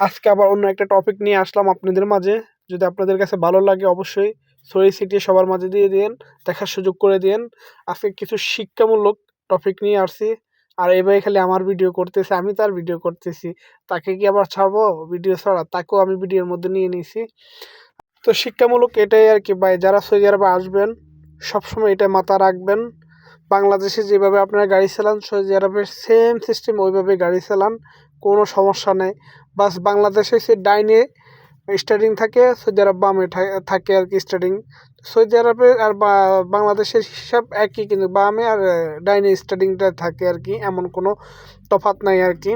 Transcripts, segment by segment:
আজকে আবার অন্য একটা টপিক নিয়ে আসলাম আপনাদের মাঝে। যদি আপনাদের কাছে ভালো লাগে অবশ্যই ছড়িয়ে ছিটিয়ে সবার মাঝে দিয়ে দিন দেখার সুযোগ করে দিন আজকে কিছু শিক্ষামূলক টপিক নিয়ে আসছি। আর এবার খালি আমার ভিডিও করতেছে, আমি তার ভিডিও করতেছি। তাকে কি আবার ছাড়বো ভিডিও ছাড়া? তাকেও আমি ভিডিওর মধ্যে নিয়ে নিয়েছি। তো শিক্ষামূলক এটাই আর কি ভাই, যারা সৌদি আরবে আসবেন, সবসময় এটা মাথা রাখবেন। বাংলাদেশে যেভাবে আপনারা গাড়ি চালান, সৌদি আরবের সেম সিস্টেম ওইভাবে গাড়ি চালান। কোনো সমস্যা নেই। বাস বাংলাদেশে সে ডাইনে স্টার্টিং থাকে, সৌদি আরব বামে থাকে আর কি স্টার্টিং। সৌদি আরবে আর বাংলাদেশের হিসাব একই কিন্তু বামে আর ডাইনে স্টার্টিংটা থাকে আর কি, এমন কোনো তফাৎ নাই আর কি।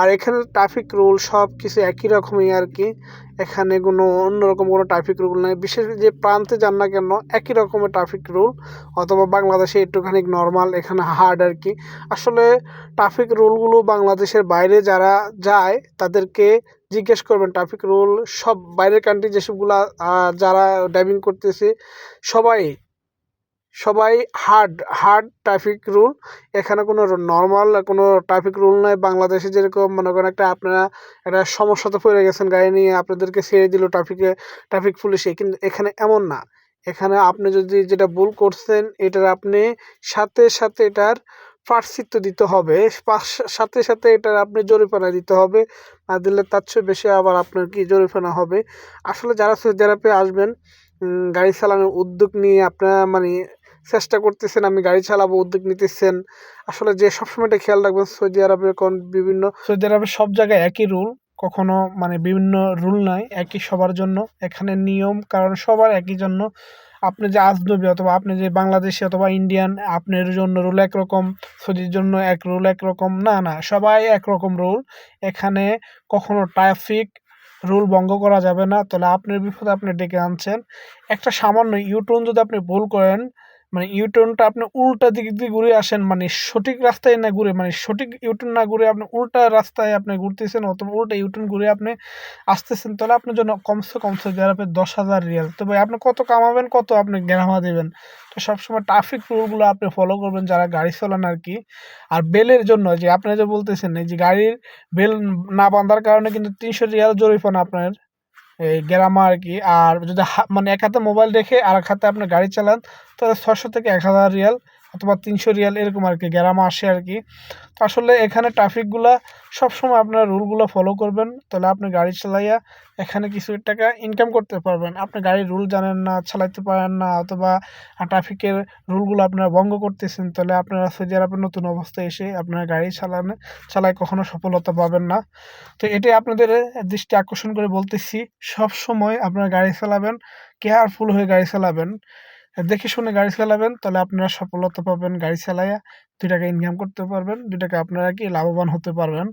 আর এখানে ট্রাফিক রুল সব কিছু একই রকমই আর কি, এখানে কোনো অন্যরকম কোনো ট্রাফিক রুল নেই। বিশেষ যে প্রান্তে যান না কেন, একই রকমের ট্রাফিক রুল অথবা বাংলাদেশে একটুখানি নর্মাল এখানে হার্ড আর কি। আসলে ট্রাফিক রুলগুলো বাংলাদেশের বাইরে যারা যায়, তাদেরকে জিজ্ঞেস করবেন ট্রাফিক রুল সব বাইরের কান্ট্রি যেসবগুলা যারা ড্রাইভিং করতেছে সবাই সবাই হার্ড হার্ড ট্রাফিক রুল এখানে কোনো নর্মাল কোনো ট্রাফিক রুল নাই। বাংলাদেশে যেরকম মনে করেন একটা আপনারা একটা সমস্যাতে পড়ে গেছেন গাড়ি নিয়ে, আপনাদেরকে ছেড়ে দিল ট্রাফিকে ট্রাফিক পুলিশে কিন্তু এখানে এমন না। এখানে আপনি যদি যেটা ভুল করছেন, এটার আপনি সাথে সাথে এটার প্রায়শ্চিত্ত দিতে হবে। সাথে সাথে এটার আপনি জরিমানা দিতে হবে। না দিলে তার চেয়ে বেশি আবার আপনার কি জরিমানা হবে? আসলে যারা আরবে আসবেন গাড়ি চালানোর উদ্যোগ নিয়ে আপনারা মানে চেষ্টা করতেছেন, আমি গাড়ি চালাবো, উদ্যোগ নিতেছেন। আসলে যে সবসময় এটা খেয়াল রাখবেন, সৌদি আরবের কোন বিভিন্ন সৌদি আরবের সব জায়গায় একই রুল কখনো মানে বিভিন্ন রুল নাই, একই সবার জন্য। এখানে নিয়ম, কারণ সবার একই জন্য। আপনি যে আজনবী অথবা আপনি যে বাংলাদেশি অথবা ইন্ডিয়ান আপনার জন্য রুল একরকম, সৌদির জন্য এক রুল একরকম। না না, সবাই একরকম রুল এখানে কখনো ট্রাফিক রুল ভঙ্গ করা যাবে না। তাহলে আপনার বিপদে আপনি ডেকে আনছেন। একটা সামান্য ইউটার্ন যদি আপনি ভুল করেন মানে ইউটার্নটা আপনি উল্টা দিক দিয়ে ঘুরে আসেন মানে সঠিক রাস্তায় না ঘুরে মানে সঠিক ইউটার্ন না ঘুরে আপনি উল্টা রাস্তায় আপনি ঘুরতেছেন অথবা উল্টা ইউটার্ন ঘুরে আপনি আসতেছেন, তাহলে আপনার জন্য কমসে কম সৌদি আরবে দশ হাজার রিয়াল। তো ভাই, আপনি কত কামাবেন, কত আপনি গ্রামা দেবেন? তো সবসময় ট্রাফিক রুলগুলো আপনি ফলো করবেন যারা গাড়ি চালান আর কি। আর বেলের জন্য, যে আপনি যে বলতেছেন, এই যে গাড়ির বেল না বাঁধার কারণে কিন্তু তিনশো রিয়াল জরিমানা আপনার এই গ্রামা আর কি। আর যদি মানে এক হাতে মোবাইল রেখে আর এক হাতে আপনি গাড়ি চালান, তাহলে ছশো থেকে এক হাজার রিয়াল অথবা তিনশো রিয়াল এরকম আর কি গ্রামা আসে আর কি। তো আসলে এখানে ট্রাফিকগুলা সবসময় আপনার রুলগুলো ফলো করবেন, তাহলে আপনি গাড়ি চালাইয়া এখানে কিছু টাকা ইনকাম করতে পারবেন। আপনি গাড়ির রুল জানেন না, চালাইতে পারেন না, অথবা ট্রাফিকের রুলগুলো আপনারা ভঙ্গ করতেছেন, তাহলে আপনারা সৌদি আরবের নতুন অবস্থায় এসে আপনারা গাড়ি চালানে, চালায় কখনো সফলতা পাবেন না। তো এটাই আপনাদের দৃষ্টি আকর্ষণ করে বলতেছি সব সময় আপনারা গাড়ি চালাবেন কেয়ারফুল হয়ে গাড়ি চালাবেন। দেখে শুনে গাড়ি চালাবেন তাহলে আপনারা সফলতা পাবেন গাড়ি চালাইয়া। দুই টাকা ইনকাম করতে পারবেন দুই টাকা আপনারা কি লাভবান হতে পারবেন।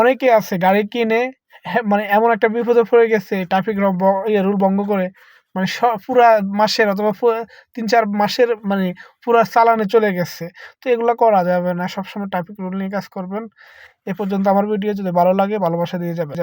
অনেকে আছে গাড়ি কিনে হ্যাঁ, মানে এমন একটা বিপদে পড়ে গেছে ট্রাফিক ইয়ে রুল ভঙ্গ করে মানে পুরা মাসের অথবা তিন চার মাসের মানে পুরা চালানে চলে গেছে। তো এগুলো করা যাবে না সবসময় ট্রাফিক রুল নিয়ে কাজ করবেন। এ পর্যন্ত আমার ভিডিও যদি ভালো লাগে ভালোবাসা দিয়ে যাবে